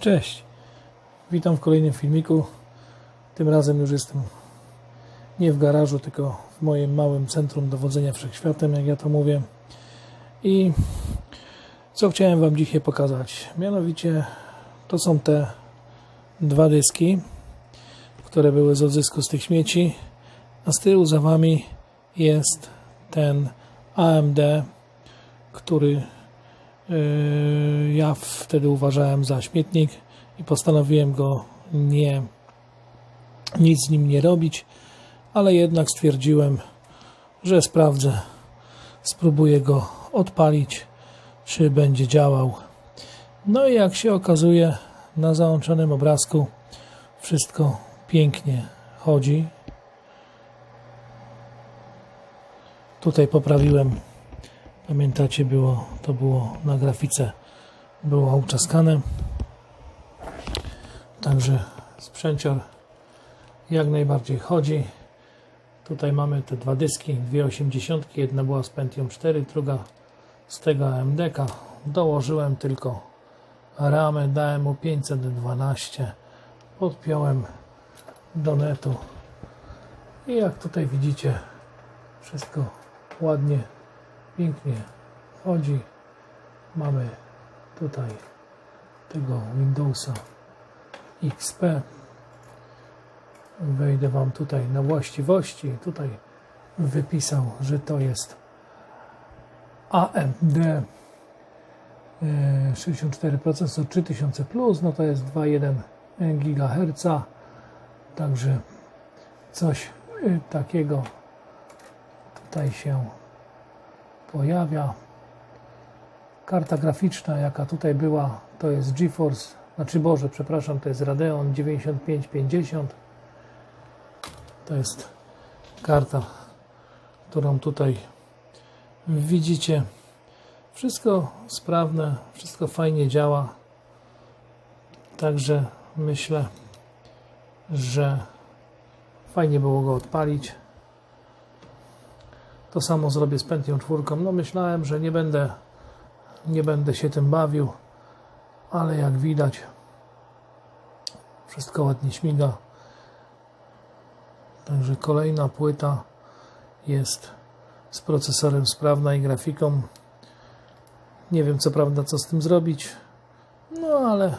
Cześć, witam w kolejnym filmiku. Tym razem już jestem nie w garażu, tylko w moim małym centrum dowodzenia wszechświatem, jak ja to mówię. I co chciałem Wam dzisiaj pokazać? Mianowicie to są te dwa dyski, które były z odzysku z tych śmieci, a z tyłu za Wami jest ten AMD, który ja wtedy uważałem za śmietnik i postanowiłem go nie nic z nim nie robić, ale jednak stwierdziłem, że sprawdzę, spróbuję go odpalić, czy będzie działał. No i jak się okazuje, na załączonym obrazku wszystko pięknie chodzi. Tutaj poprawiłem Pamiętacie, było, to było na grafice, było uczaskane. Także sprzęcior jak najbardziej chodzi. Tutaj mamy te dwa dyski, dwie 80, jedna była z Pentium 4, druga z tego AMD-ka. Dołożyłem tylko ramę, dałem mu 512, podpiąłem do netu i jak tutaj widzicie, wszystko ładnie pięknie chodzi. Mamy tutaj tego Windowsa XP. Wejdę Wam tutaj na właściwości. Tutaj wypisał, że to jest AMD e, 64 procesor 3000 plus, no to jest 2,1 GHz. Także coś e, takiego tutaj się pojawia. Karta graficzna, jaka tutaj była, to jest GeForce, znaczy Boże, przepraszam, to jest Radeon 9550. To jest karta, którą tutaj widzicie. Wszystko sprawne, wszystko fajnie działa. Także myślę, że fajnie było go odpalić. To samo zrobię z Pentium 4. No myślałem, że nie będę, nie będę się tym bawił, ale jak widać wszystko ładnie śmiga. Także kolejna płyta jest z procesorem sprawna i grafiką. Nie wiem co prawda co z tym zrobić, no ale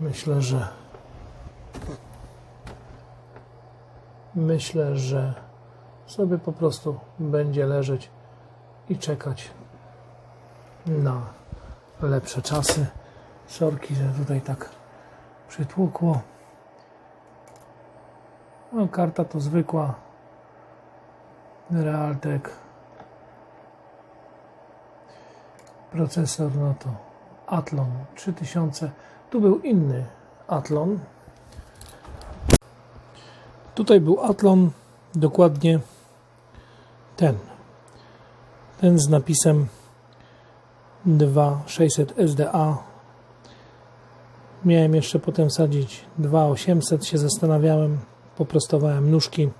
myślę, że myślę, że sobie po prostu będzie leżeć i czekać na lepsze czasy. Sorki, że tutaj tak przytłukło. No, karta to zwykła Realtek. Procesor no to Athlon 3000. Tu był inny Athlon. Tutaj był Athlon dokładnie ten. Ten z napisem 2600 SDA. Miałem jeszcze potem wsadzić 2800, się zastanawiałem, poprostowałem nóżki,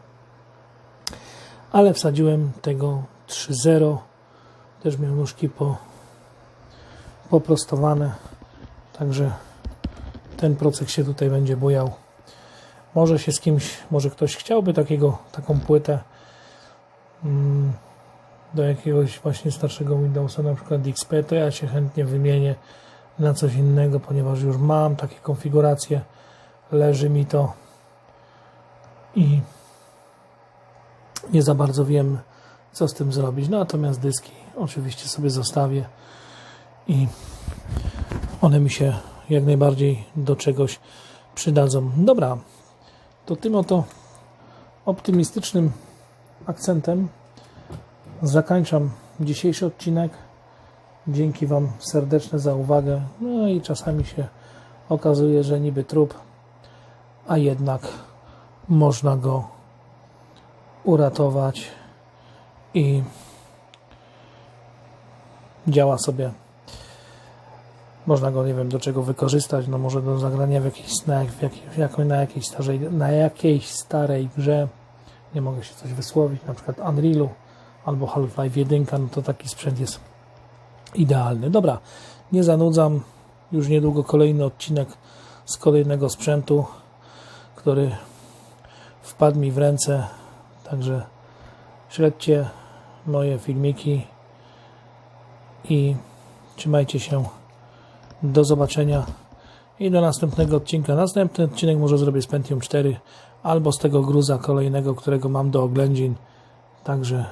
ale wsadziłem tego 3.0. Też miał nóżki po, poprostowane, także ten procek się tutaj będzie bujał. Może się z kimś, może ktoś chciałby takiego, taką płytę do jakiegoś właśnie starszego Windowsa, na przykład XP, to ja się chętnie wymienię na coś innego, ponieważ już mam takie konfiguracje, leży mi to i nie za bardzo wiem, co z tym zrobić. Natomiast dyski oczywiście sobie zostawię i one mi się jak najbardziej do czegoś przydadzą. Dobra, to tym oto optymistycznym akcentem zakończam dzisiejszy odcinek. Dzięki Wam serdeczne za uwagę. No i czasami się okazuje, że niby trup, a jednak można go uratować i działa sobie. Można go, nie wiem, do czego wykorzystać, no może do zagrania w jakiejś, na, w jakiej, na, jakiejś starej, na jakiejś starej grze nie mogę się coś wysłowić, na przykład Unrealu albo Half-Life 1, no to taki sprzęt jest idealny. Dobra, nie zanudzam. już niedługo kolejny odcinek z kolejnego sprzętu, który wpadł mi w ręce. Także śledźcie moje filmiki i trzymajcie się. Do zobaczenia i do następnego odcinka. Następny odcinek może zrobię z Pentium 4 albo z tego gruza kolejnego, którego mam do oględzin. Także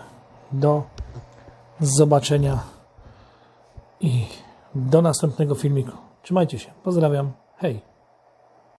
do zobaczenia i do następnego filmiku. Trzymajcie się. Pozdrawiam. Hej.